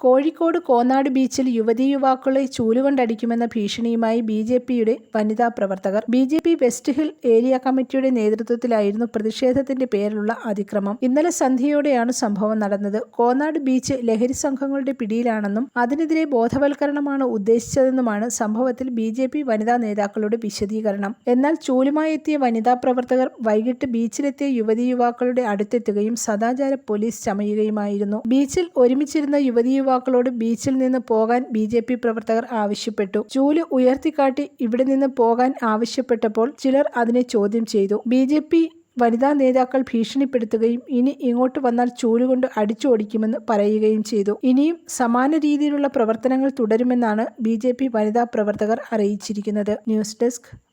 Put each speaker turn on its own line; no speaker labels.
കോഴിക്കോട് കോന്നാട് ബീച്ചിൽ യുവതി യുവാക്കളെ ചൂലുകൊണ്ടടിക്കുമെന്ന ഭീഷണിയുമായി ബി ജെ പിയുടെ വനിതാ പ്രവർത്തകർ. B J P West Hill area കമ്മിറ്റിയുടെ നേതൃത്വത്തിലായിരുന്നു പ്രതിഷേധത്തിന്റെ പേരിലുള്ള അതിക്രമം. ഇന്നലെ സന്ധ്യയോടെയാണ് സംഭവം നടന്നത്. കോന്നാട് ബീച്ച് ലഹരി സംഘങ്ങളുടെ പിടിയിലാണെന്നും അതിനെതിരെ ബോധവൽക്കരണമാണ് ഉദ്ദേശിച്ചതെന്നുമാണ് സംഭവത്തിൽ ബി ജെ പി വനിതാ നേതാക്കളുടെ വിശദീകരണം. എന്നാൽ ചൂലുമായി എത്തിയ വനിതാ പ്രവർത്തകർ വൈകിട്ട് ബീച്ചിലെത്തിയ യുവതി യുവാക്കളുടെ അടുത്തെത്തുകയും സദാചാര പോലീസ് ചമയുകയുമായിരുന്നു. ബീച്ചിൽ ഒരുമിച്ചിരുന്ന യുവതീ യുവാക്കളോട് ബീച്ചിൽ നിന്ന് പോകാൻ ബി ജെ പി പ്രവർത്തകർ ആവശ്യപ്പെട്ടു. ചൂൽ ഉയർത്തിക്കാട്ടി ഇവിടെ നിന്ന് പോകാൻ ആവശ്യപ്പെട്ടപ്പോൾ ചിലർ അതിനെ ചോദ്യം ചെയ്തു. ബി ജെ പി വനിതാ നേതാക്കൾ ഭീഷണിപ്പെടുത്തുകയും ഇനി ഇങ്ങോട്ട് വന്നാൽ ചൂലുകൊണ്ട് അടിച്ചോടിക്കുമെന്ന് പറയുകയും ചെയ്തു. ഇനിയും സമാന രീതിയിലുള്ള പ്രവർത്തനങ്ങൾ തുടരുമെന്നാണ് ബി വനിതാ പ്രവർത്തകർ അറിയിച്ചിരിക്കുന്നത്. News desk